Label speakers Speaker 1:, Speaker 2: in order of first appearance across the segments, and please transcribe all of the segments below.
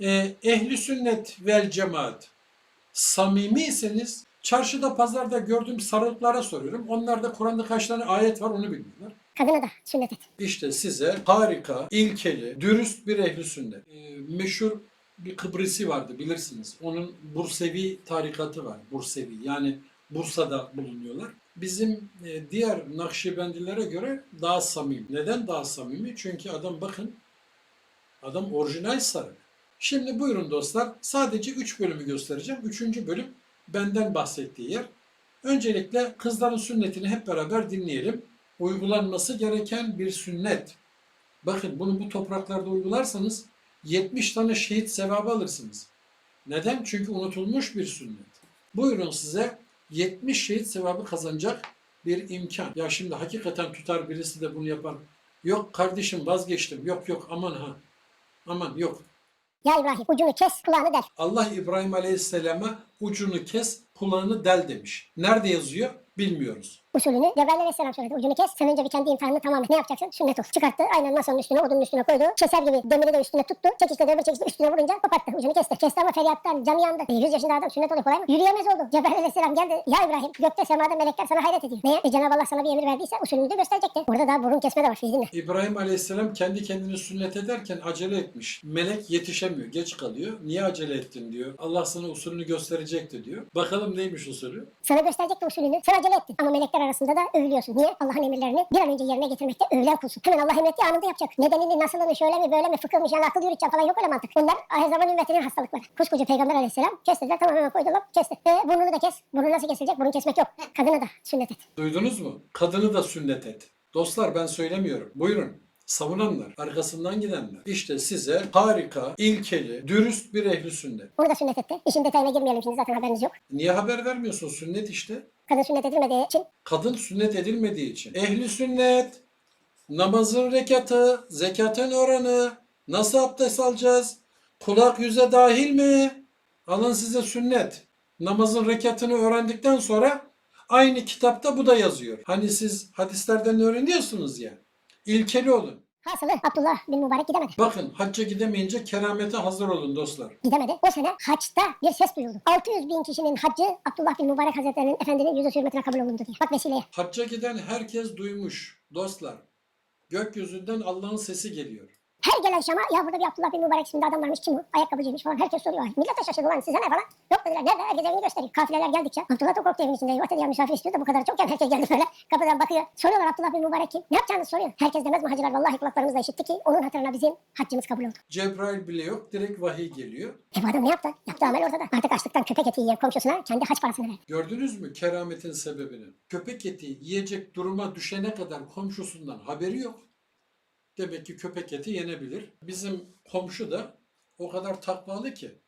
Speaker 1: e, ehli sünnet vel cemaat samimiyseniz çarşıda pazarda gördüğüm sarılıklara soruyorum. Onlarda Kur'an'da kaç tane ayet var onu bilmiyorlar.
Speaker 2: Kadına da sünnet et.
Speaker 1: İşte size harika, ilkeli, dürüst bir ehli sünnet. E, meşhur bir Kıbrısi vardı bilirsiniz. Onun Bursevi tarikatı var. Bursevi yani Bursa'da bulunuyorlar. Bizim e, diğer Nakşibendilere göre daha samimi. Neden daha samimi? Çünkü adam bakın adam orijinal sarık. Şimdi buyurun dostlar sadece 3 bölümü göstereceğim. Üçüncü bölüm benden bahsettiği yer. Öncelikle kızların sünnetini hep beraber dinleyelim. Uygulanması gereken bir sünnet. Bakın bunu bu topraklarda uygularsanız 70 tane şehit sevabı alırsınız. Neden? Çünkü unutulmuş bir sünnet. Buyurun size 70 şehit sevabı kazanacak bir imkan. Ya şimdi hakikaten tutar birisi de bunu yapar. Yok kardeşim vazgeçtim. Yok yok aman ha. Aman yok.
Speaker 2: Ya İbrahim ucunu kes kulağını del.
Speaker 1: Allah İbrahim Aleyhisselam'a ucunu kes, kulağını del demiş. Nerede yazıyor? Bilmiyoruz.
Speaker 2: Usulünü Cebrail Aleyhisselam söyledi. Ucunu kes. Sen önce bir kendi imtihanını tamamla. Ne yapacaksın? Sünnet ol. Çıkarttı. Aynen masanın üstüne, odunun üstüne koydu. Keser gibi demiri de üstüne tuttu. Çekişte de öbür çekişte üstüne vurunca koparttı. Ucunu kesti. Kesti ama feryattan cam yandı. E, 100 yaşında adam sünnet oluyor kolay mı? Yürüyemez oldu. Cebrail Aleyhisselam geldi. Ya İbrahim gökte semada melekler sana hayret ediyor. Neye? E, Cenab-ı Allah sana bir emir verdiyse usulünü de gösterecekti. Orada daha burun kesme de var. İyi dinle.
Speaker 1: İbrahim Aleyhisselam kendi kendini sünnet ederken acele etmiş. Melek yetişemiyor, geç kalıyor. Niye acele ettin diyor. Allah sana usulünü gösterecekti diyor. Bakalım neymiş usulü?
Speaker 2: Sana gösterecekti usulünü. Sen acele ettin. Ama melekler arasında da övülüyorsun. Niye? Allah'ın emirlerini bir an önce yerine getirmekte övülen kulsun. Hemen Allah emrettiği anında yapacak. Nedenini, nasılını, şöyle mi, böyle mi, fıkıhmış, yani akıl yürüteceğim falan yok öyle mantık. Bunlar ahir zaman ümmetinin hastalıkları. Koskoca Peygamber aleyhisselam kestirdiler. Tamam hemen koydular. Kesti. E, burnunu da kes. Burnu nasıl kesilecek? Burun kesmek yok. Kadına da sünnet et.
Speaker 1: Duydunuz mu? Kadını da sünnet et. Dostlar ben söylemiyorum. Buyurun. Savunanlar, arkasından gidenler. İşte size harika, ilkeli, dürüst bir ehli sünnet.
Speaker 2: Onu da sünnet etti. İşin detayına girmeyelim şimdi zaten haberiniz yok.
Speaker 1: Niye haber vermiyorsun? Sünnet işte.
Speaker 2: Kadın sünnet edilmediği için
Speaker 1: Kadın sünnet edilmediği için. Ehli sünnet, namazın rekatı, zekatın oranı, nasıl abdest alacağız? Kulak yüze dahil mi? Alın size sünnet. Namazın rekatını öğrendikten sonra aynı kitapta bu da yazıyor. Hani siz hadislerden öğreniyorsunuz ya. İlkeli olun.
Speaker 2: Hasılı Abdullah bin Mübarek gidemedi.
Speaker 1: Bakın hacca gidemeyince keramete hazır olun dostlar.
Speaker 2: Gidemedi. O sene haçta bir ses duyuldu. 600 bin kişinin haccı Abdullah bin Mübarek Hazretleri'nin Efendinin yüzü hürmetine kabul olundu diye. Bak vesileye.
Speaker 1: Hacca giden herkes duymuş dostlar. Gökyüzünden Allah'ın sesi geliyor.
Speaker 2: Her gelen Şam'a ya burada bir Abdullah bin Mübarek isminde adam varmış kim bu? Ayakkabıcıymış falan herkes soruyor. Millet de şaşırdı lan size ne falan. Yok dediler nerede herkes evini gösteriyor. Kafileler geldikçe Abdullah da korktu evin içinde. Dedi ya misafir istiyor da bu kadar çokken herkes geldi böyle. Kapıdan bakıyor. Soruyorlar Abdullah bin Mübarek kim? Ne yapacağını soruyor. Herkes demez mi hacılar vallahi kulaklarımızla işitti ki onun hatırına bizim haccımız kabul oldu.
Speaker 1: Cebrail bile yok direkt vahiy geliyor.
Speaker 2: E bu adam ne yaptı? Yaptığı amel ortada. Artık açlıktan köpek eti yiyen komşusuna kendi haç parasını verdi.
Speaker 1: Gördünüz mü kerametin sebebini? Köpek eti yiyecek duruma düşene kadar komşusundan haberi yok. Demek ki köpek eti yenebilir. Bizim komşu da o kadar takvalı ki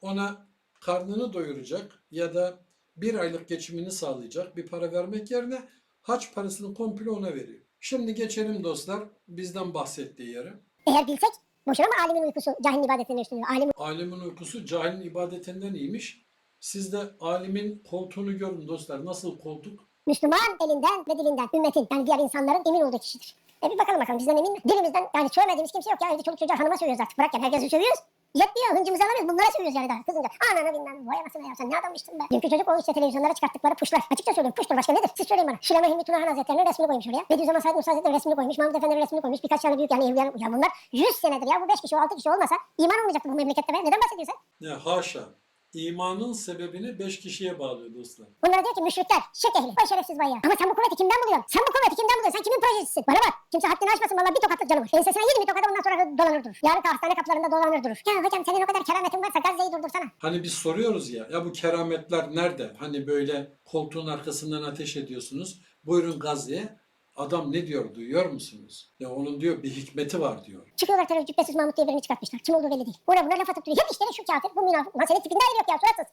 Speaker 1: ona karnını doyuracak ya da bir aylık geçimini sağlayacak bir para vermek yerine haç parasını komple ona veriyor. Şimdi geçelim dostlar bizden bahsettiği yere.
Speaker 2: Eğer bilsek boşuna mı alimin uykusu cahilin ibadetine üstünlüğü? Alim
Speaker 1: Alimin uykusu cahilin ibadetinden iyiymiş. Siz de alimin koltuğunu görün dostlar. Nasıl koltuk?
Speaker 2: Müslüman elinden ve dilinden ümmetin yani diğer insanların emin olduğu kişidir. E bir bakalım bakalım bizden emin mi? Dilimizden yani sövmediğimiz kimse yok ya evde çoluk çocuğa hanıma sövüyoruz artık. Bırak yani herkesi sövüyoruz. Yetmiyor hıncımızı alamıyoruz bunlara sövüyoruz yani daha kızınca. Ananı bilmem vay anasını ya sen ne adammıştın be. Dünkü çocuk o işte televizyonlara çıkarttıkları puşlar. Açıkça söylüyorum puştur başka nedir? Siz söyleyin bana. Şileme Hilmi Tunahan Hazretleri'nin resmini koymuş oraya. Bediüzzaman Said Musa Hazretleri'nin resmini koymuş. Mahmud Efendi'nin resmini koymuş. Birkaç tane büyük yani evliya. Ya bunlar 100 senedir ya bu 5 kişi o 6 kişi olmasa iman olmayacaktı bu memlekette be. Neden bahsediyorsun?
Speaker 1: Ya haşa. İmanın sebebini beş kişiye bağlıyor dostlar.
Speaker 2: Bunlar diyor ki müşrikler, şirk ehli, vay şerefsiz vay ya. Ama sen bu kuvveti kimden buluyorsun? Sen bu kuvveti kimden buluyorsun? Sen kimin projesisin? Bana bak, kimse haddini aşmasın vallahi bir tokatlık canım var. Ensesine yedi bir tokat ondan sonra dolanır durur. Yarın hastane kapılarında dolanır durur. Ya hocam senin o kadar kerametin varsa Gazze'yi durdursana.
Speaker 1: Hani biz soruyoruz ya, ya bu kerametler nerede? Hani böyle koltuğun arkasından ateş ediyorsunuz. Buyurun Gazze'ye. Adam ne diyor duyuyor musunuz? Ya onun diyor bir hikmeti var diyor.
Speaker 2: Çıkıyorlar terör cübbesiz Mahmut diye birini çıkartmışlar. Kim olduğu belli değil. Buna buna laf atıp duruyor. Hep işleri şu kafir, bu münafık. Lan senin tipinde hayır yok ya suratsız.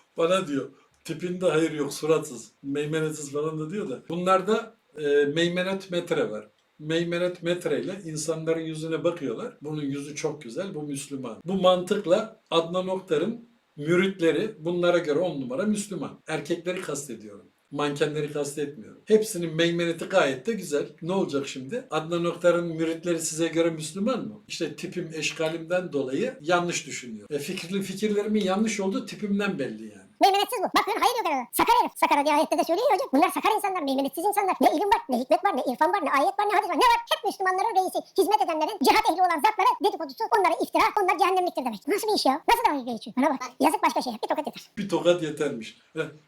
Speaker 1: Bana diyor tipinde hayır yok suratsız, meymenetsiz falan da diyor da. Bunlarda e, meymenet metre var. Meymenet metreyle insanların yüzüne bakıyorlar. Bunun yüzü çok güzel, bu Müslüman. Bu mantıkla Adnan Oktar'ın müritleri bunlara göre on numara Müslüman. Erkekleri kastediyorum. Mankenleri kastetmiyorum. Hepsinin meymeneti gayet de güzel. Ne olacak şimdi? Adnan Oktar'ın müritleri size göre Müslüman mı? İşte tipim eşkalimden dolayı yanlış düşünüyor. E fikirli fikirlerimin yanlış olduğu tipimden belli yani.
Speaker 2: Meymenetsiz bu. Bakın hayır yok arada. Sakar herif. Sakara diye ayette de söylüyor ya hocam. Bunlar sakar insanlar, meymenetsiz insanlar. Ne ilim var, ne hikmet var, ne irfan var, ne ayet var, ne hadis var. Ne var? Hep Müslümanların reisi. Hizmet edenlerin, cihat ehli olan zatlara dedikodusu, onlara iftira, onlar cehennemliktir demek. Nasıl bir iş ya? Nasıl dalga geçiyor? Bana bak. Yazık başka şeye. Bir tokat yeter.
Speaker 1: Bir tokat yetermiş.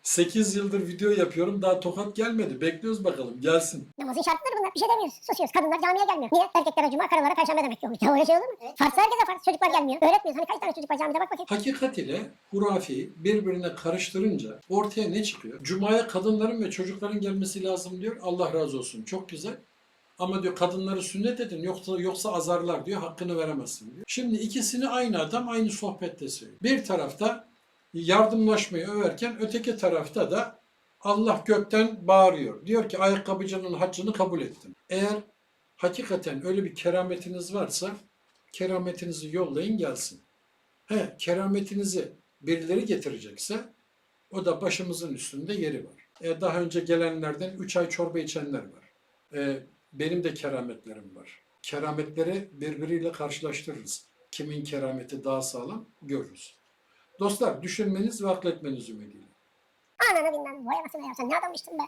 Speaker 1: 8 yıldır video yapıyorum daha tokat gelmedi. Bekliyoruz bakalım gelsin.
Speaker 2: Namazın şartları bunlar. Bir şey demiyoruz. Susuyoruz. Kadınlar camiye gelmiyor. Niye? Erkeklere cuma, karılara perşembe demek yok. Ya öyle şey olur mu? Farklı herkese farklı. Çocuklar gelmiyor. Öğretmiyoruz. Hani kaç tane çocuk var camide bak bakayım.
Speaker 1: Hakikat ile hurafi birbirine karıştırınca ortaya ne çıkıyor? Cuma'ya kadınların ve çocukların gelmesi lazım diyor. Allah razı olsun. Çok güzel. Ama diyor kadınları sünnet edin yoksa yoksa azarlar diyor. Hakkını veremezsin diyor. Şimdi ikisini aynı adam aynı sohbette söylüyor. Bir tarafta yardımlaşmayı överken öteki tarafta da Allah gökten bağırıyor. Diyor ki ayakkabıcının haccını kabul ettim. Eğer hakikaten öyle bir kerametiniz varsa kerametinizi yollayın gelsin. He, kerametinizi birileri getirecekse o da başımızın üstünde yeri var. E, daha önce gelenlerden 3 ay çorba içenler var. E, benim de kerametlerim var. Kerametleri birbiriyle karşılaştırırız. Kimin kerameti daha sağlam görürüz. Dostlar düşünmeniz ve akletmeniz ümidiyle.
Speaker 2: Ananı bilmem. Vay anasını ya. Ne adammıştın be.